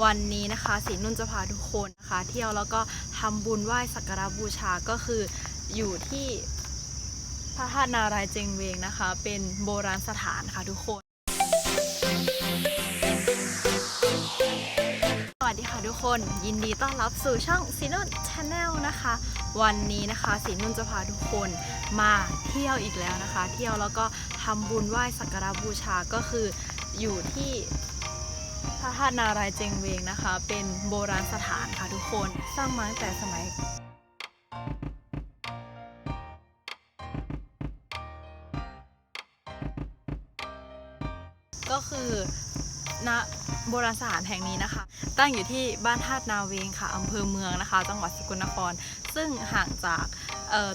วันนี้นะคะสีนุ่นจะพาทุกคนนะคะ เที่ยวแล้วก็ทำบุญไหว้สักการะบูชาก็คืออยู่ที่พระธาตุนารายเจงเวงนะคะ เป็นโบราณสถานค่ะทุกคน สวัสดีค่ะทุกคน ยินดีต้อนรับสู่ช่องซีนุ่นชาแนลนะคะ วันนี้นะคะสีนุ่นจะพาทุกคนมาเที่ยวอีกแล้วนะคะ เที่ยวแล้วก็ทำบุญไหว้สักการะบูชาก็คืออยู่ที่ พระธาตุนารายเจงเวงนะคะ เป็นโบราณสถานค่ะทุกคนสร้างมาตั้งแต่สมัยก็คือณโบราณสถานแห่งนี้นะคะ ตั้งอยู่ที่บ้านธาตุนาเวงค่ะอำเภอเมืองนะคะ จังหวัดสกลนคร ซึ่งห่างจาก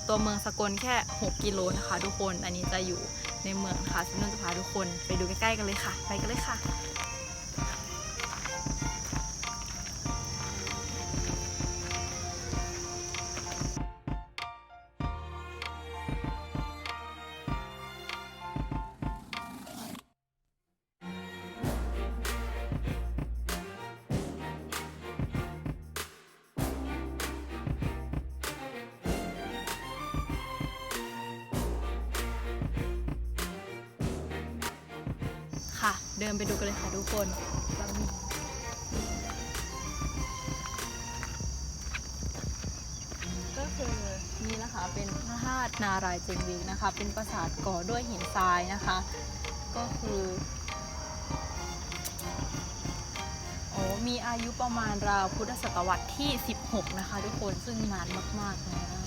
ตัวเมืองสกลแค่ 6 กิโลนะคะ ทุกคน อันนี้จะอยู่ในเมืองค่ะซึ่งนุ่นจะพาทุกคนไปดูใกล้ๆกันเลยค่ะ ไปกันเลยค่ะ เดินไปดูกันเลยค่ะทุกคนก็คือนี่นะคะเป็นพระธาตุนารายเจงเวงนะคะ เป็นปราสาทก่อด้วยหินทรายนะคะ ก็คือโอ้มีอายุประมาณราวพุทธศตวรรษที่ 16 นะคะ ทุกคนซึ่งนานมากๆเลยนะ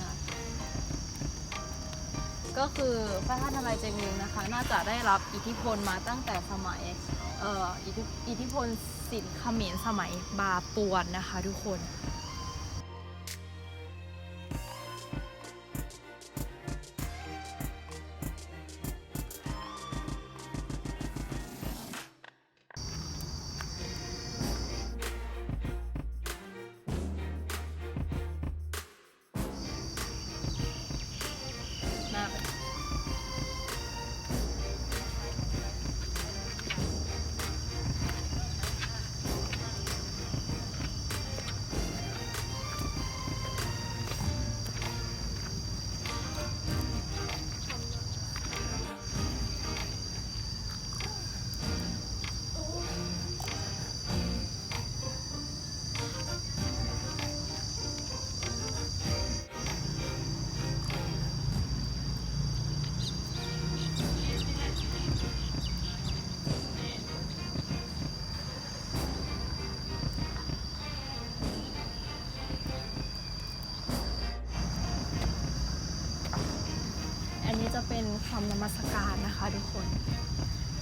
ก็คือพระธาตุนารายณ์เจงเวงนะคะ น่าจะได้รับอิทธิพลมาตั้งแต่สมัยเอ่ออิทธิอิทธิพลสินเขมรสมัยบาปวนนะคะทุกคน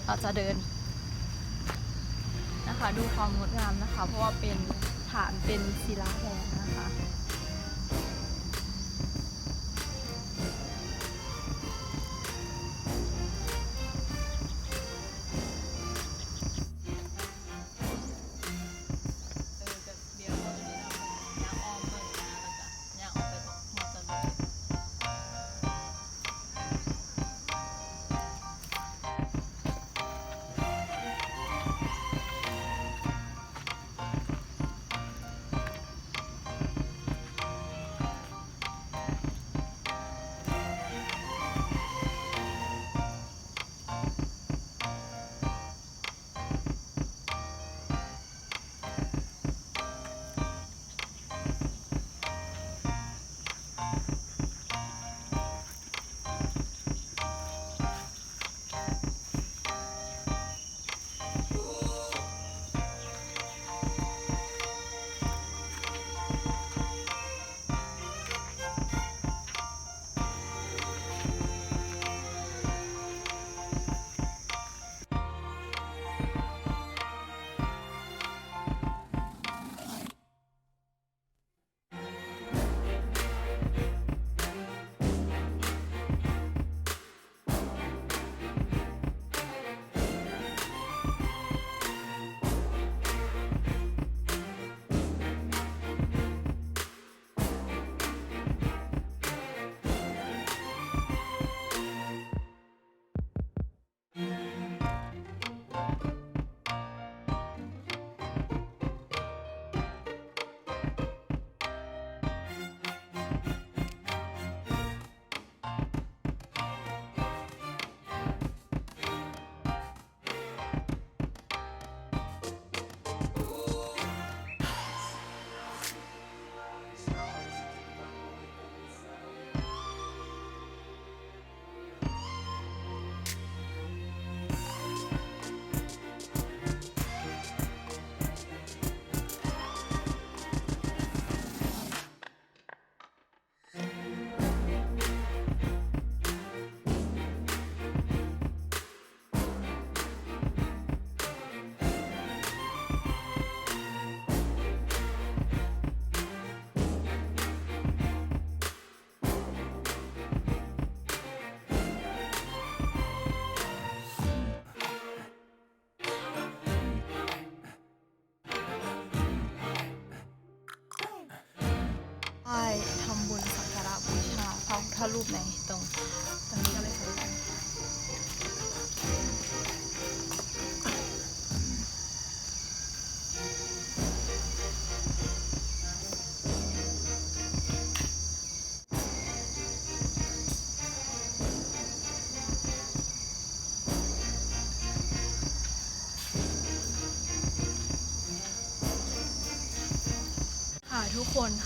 เราจะเดินนะคะ ดูความงดงามนะคะ เพราะว่าเป็นฐานเป็นศิลาแรงนะคะ 看路没รู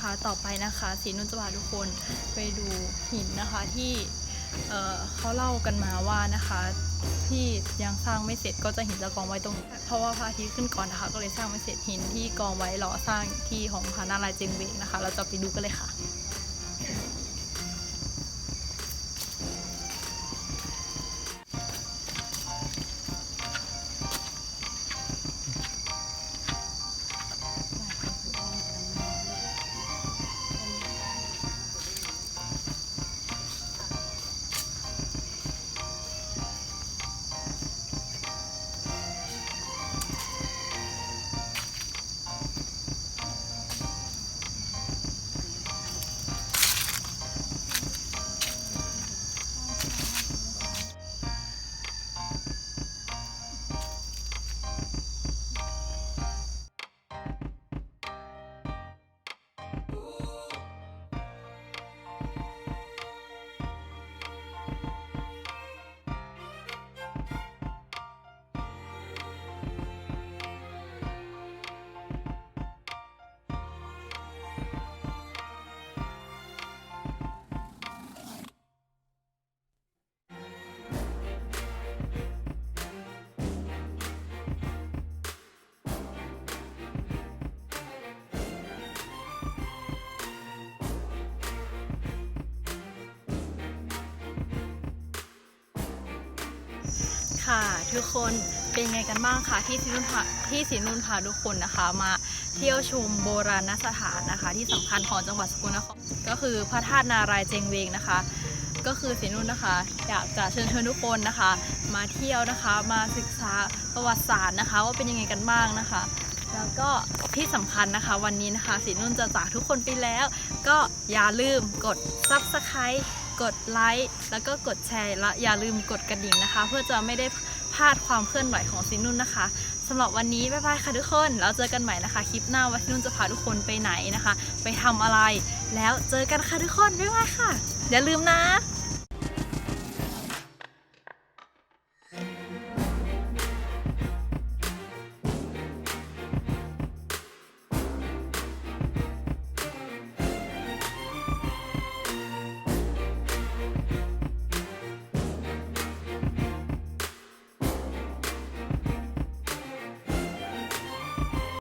คะต่อไปนะคะสีนุ่นจะพาทุกคนไปดูหินนะคะที่เอ่อเขาเล่ากันมาว่านะคะที่ยังสร้างไม่เสร็จก็จะหินจะกองไว้ตรงนี้เพราะว่าพระอาทิตย์ขึ้นก่อนนะคะ ก็เลยสร้างไม่เสร็จหินที่กองไว้รอสร้างที่ของพระนารายณ์เจงเวงนะคะ เราจะไปดูกันเลยค่ะ ค่ะทุกคนเป็นไงกันบ้างคะที่สีนุ่นพาที่สีนุ่นพาทุกคนนะคะมาเที่ยวชมโบราณสถานนะคะ ที่สำคัญของจังหวัดสกลนครก็คือพระธาตุนารายณ์เจงเวงนะคะ ก็คือสีนุ่นนะคะ อยากจะเชิญชวนทุกคนนะคะ มาเที่ยวนะคะมาศึกษาประวัติศาสตร์นะคะ ว่าเป็นยังไงกันบ้างนะคะ แล้วก็ที่สำคัญนะคะวันนี้นะคะสีนุ่นจะจากทุกคนไปแล้ว ก็อย่าลืมกด subscribe กดไลค์แล้วก็กดแชร์และอย่าลืมกดกระดิ่งนะคะ เพื่อจะไม่ได้พลาดความเคลื่อนไหวของซินนุ่นนะคะสำหรับวันนี้บ๊ายบายค่ะทุกคน แล้วเจอกันใหม่นะคะ คลิปหน้าว่าซินุ่นจะพาทุกคนไปไหนนะคะ ไปทำอะไร แล้วเจอกันค่ะทุกคนบ๊ายบายค่ะ อย่าลืมนะ